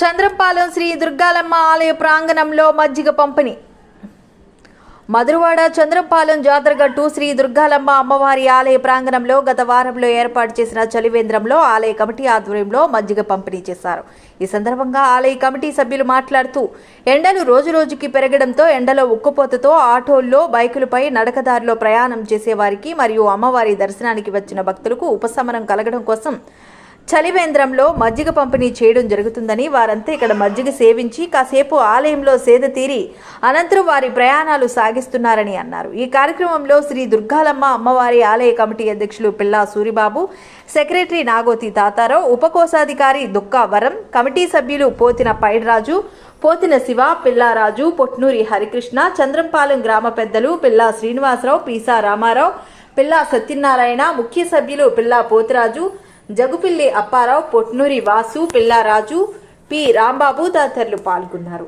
చంద్రంపాలెం శ్రీ దుర్గాలమ్మ ఆలయ ప్రాంగణంలో మజ్జిగ పంపిణీ. మధురవాడ చంద్రంపాలెం జాతరగట్టు శ్రీ దుర్గాలమ్మ అమ్మవారి ఆలయ ప్రాంగణంలో గత వారంలో ఏర్పాటు చేసిన చలివేంద్రంలో ఆలయ కమిటీ ఆధ్వర్యంలో మజ్జిగ పంపిణీ చేశారు. ఈ సందర్భంగా ఆలయ కమిటీ సభ్యులు మాట్లాడుతూ ఎండలు రోజురోజుకి పెరగడంతో ఎండలో ఉక్కుపోతతో ఆటోల్లో బైకులపై నడకదారిలో ప్రయాణం చేసేవారికి మరియు అమ్మవారి దర్శనానికి వచ్చిన భక్తులకు ఉపశమనం కలగడం కోసం చలివేంద్రంలో మజ్జిగ పంపిణీ చేయడం జరుగుతుందని వారంతా ఇక్కడ మజ్జిగ సేవించి కాసేపు ఆలయంలో సేద తీరి అనంతరం వారి ప్రయాణాలు సాగిస్తున్నారని అన్నారు. ఈ కార్యక్రమంలో శ్రీ దుర్గాలమ్మ అమ్మవారి ఆలయ కమిటీ అధ్యక్షులు పిల్లా సూరిబాబు సెక్రటరీ నాగోతి తాతారావు ఉపకోశాధికారి దుక్కా వరం కమిటీ సభ్యులు పోతిన పైడ్రాజు పోతిన శివ పిల్లారాజు పొట్నూరి హరికృష్ణ చంద్రంపాలెం గ్రామ పెద్దలు పిల్లా శ్రీనివాసరావు పీసా రామారావు పిల్లా సత్యనారాయణ ముఖ్య సభ్యులు పిల్లా పోతిరాజు జగుపిల్లి అప్పారావు పొట్నూరి వాసు పిల్లారాజు పి. రాంబాబు తదితరులు పాల్గొన్నారు.